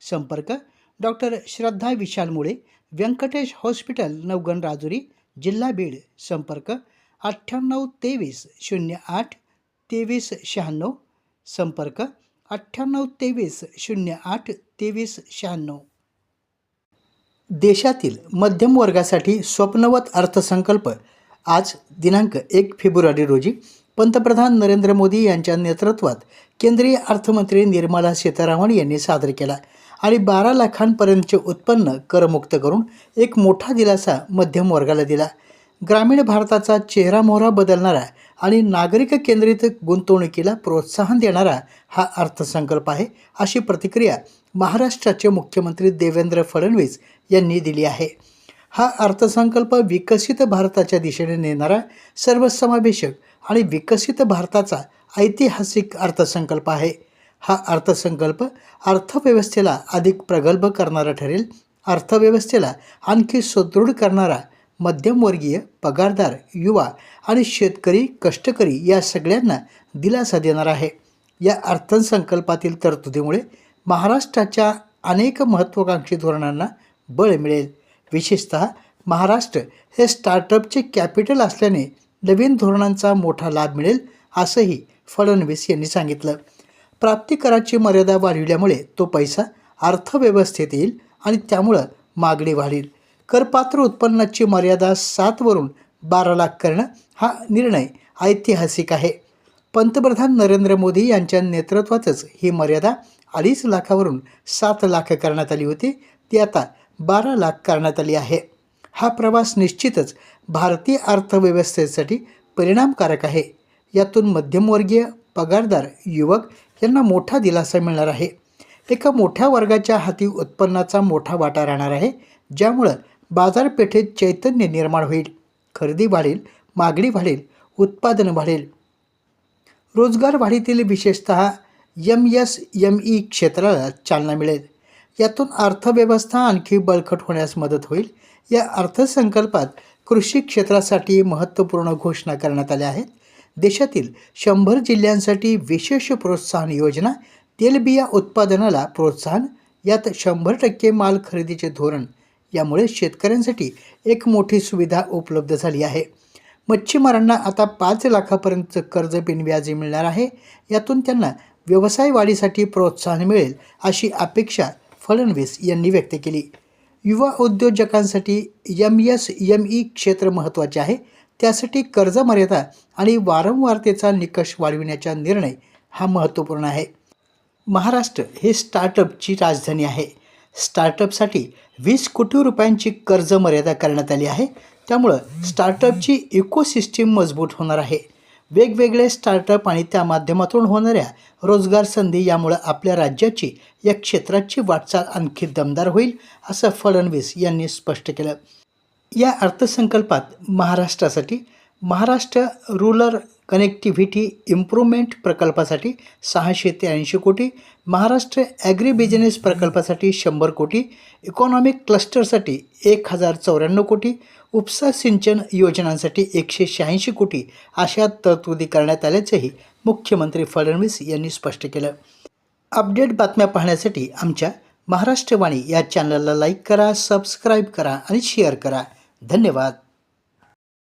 संपर्क डॉक्टर श्रद्धा विशाल मुळे व्यंकटेश हॉस्पिटल नवगण राजुरी जिल्हा बीड. संपर्क अठ्ठ्याण्णव तेवीस शून्य आठ तेवीस शहाण्णव. संपर्क अठ्ठ्याण्णव तेवीस शून्य आठ तेवीस शहाण्णव. देशातील मध्यम वर्गासाठी स्वप्नवत अर्थसंकल्प आज दिनांक एक फेब्रुवारी रोजी पंतप्रधान नरेंद्र मोदी यांच्या नेतृत्वात केंद्रीय अर्थमंत्री निर्मला सीतारामन यांनी सादर केला. आणि बारा लाखांपर्यंतचे उत्पन्न करमुक्त करून एक मोठा दिलासा मध्यम वर्गाला दिला. ग्रामीण भारताचा चेहरामोहरा बदलणारा आणि नागरिक केंद्रित गुंतवणुकीला प्रोत्साहन देणारा हा अर्थसंकल्प आहे अशी प्रतिक्रिया महाराष्ट्राचे मुख्यमंत्री देवेंद्र फडणवीस यांनी दिली आहे. हा अर्थसंकल्प विकसित भारताच्या दिशेने नेणारा सर्वसमावेशक आणि विकसित भारताचा ऐतिहासिक अर्थसंकल्प आहे. हा अर्थसंकल्प अर्थव्यवस्थेला अधिक प्रगल्भ करणारा ठरेल. अर्थव्यवस्थेला आणखी सुदृढ करणारा मध्यमवर्गीय पगारदार युवा आणि शेतकरी कष्टकरी या सगळ्यांना दिलासा देणार आहे. या अर्थसंकल्पातील तरतुदीमुळे महाराष्ट्राच्या अनेक महत्त्वाकांक्षी धोरणांना बळ मिळेल. विशेषत महाराष्ट्र हे स्टार्टअपचे कॅपिटल असल्याने नवीन धोरणांचा मोठा लाभ मिळेल असंही फडणवीस यांनी सांगितलं. प्राप्तिकराची मर्यादा वाढविल्यामुळे तो पैसा अर्थव्यवस्थेत येईल आणि त्यामुळं मागणी वाढेल. करपात्र उत्पन्नाची मर्यादा सातवरून बारा लाख करणं हा निर्णय ऐतिहासिक आहे. पंतप्रधान नरेंद्र मोदी यांच्या नेतृत्वातच ही मर्यादा अडीच लाखावरून सात लाख करण्यात आली होती. ती आता बारा लाख करण्यात आली आहे. हा प्रवास निश्चितच भारतीय अर्थव्यवस्थेसाठी परिणामकारक आहे. यातून मध्यमवर्गीय पगारदार युवक यांना मोठा दिलासा मिळणार आहे. एका मोठ्या वर्गाच्या हाती उत्पन्नाचा मोठा वाटा राहणार आहे ज्यामुळं बाजारपेठेत चैतन्य निर्माण होईल. खरेदी वाढेल मागणी वाढेल उत्पादन वाढेल. रोजगार वाढीतील विशेषत एम एस एम ई क्षेत्राला चालना मिळेल. यातून अर्थव्यवस्था आणखी बळकट होण्यास मदत होईल. या अर्थसंकल्पात कृषी क्षेत्रासाठी महत्त्वपूर्ण घोषणा करण्यात आल्या आहेत. देशातील शंभर जिल्ह्यांसाठी विशेष प्रोत्साहन योजना तेलबिया उत्पादनाला प्रोत्साहन यात शंभर टक्के माल खरेदीचे धोरण यामुळे शेतकऱ्यांसाठी एक मोठी सुविधा उपलब्ध झाली आहे. मच्छीमारांना आता पाच लाखापर्यंतचं कर्ज बिनव्याजी मिळणार आहे. यातून त्यांना व्यवसाय वाढीसाठी प्रोत्साहन मिळेल अशी अपेक्षा फडणवीस यांनी व्यक्त केली. युवा उद्योजकांसाठी एम एस एम ई क्षेत्र महत्त्वाचे आहे. त्यासाठी कर्जमर्यादा आणि वारंवारतेचा निकष वाढविण्याचा निर्णय हा महत्त्वपूर्ण आहे. महाराष्ट्र हे स्टार्टअपची राजधानी आहे. स्टार्टअपसाठी वीस कोटी रुपयांची कर्जमर्यादा करण्यात आली आहे. त्यामुळं स्टार्टअपची इकोसिस्टीम मजबूत होणार आहे. वेगवेगळे स्टार्टअप आणि त्या माध्यमातून होणाऱ्या रोजगार संधी यामुळं आपल्या राज्याची या क्षेत्राची वाटचाल आणखी दमदार होईल असं फडणवीस यांनी स्पष्ट केलं. या अर्थसंकल्पात महाराष्ट्रासाठी महाराष्ट्र रुरल कनेक्टिव्हिटी इम्प्रूव्हमेंट प्रकल्पासाठी सहाशे ते ऐंशी कोटी महाराष्ट्र ॲग्री बिझनेस प्रकल्पासाठी शंभर कोटी इकॉनॉमिक क्लस्टरसाठी एक हजार चौऱ्याण्णव कोटी उपसा सिंचन योजनांसाठी एकशे शहाऐंशी कोटी अशा तरतुदी करण्यात आल्याचंही मुख्यमंत्री फडणवीस यांनी स्पष्ट केलं. अपडेट बातम्या पाहण्यासाठी आमच्या महाराष्ट्रवाणी या चॅनलला लाईक करा सबस्क्राईब करा आणि शेअर करा. धन्यवाद.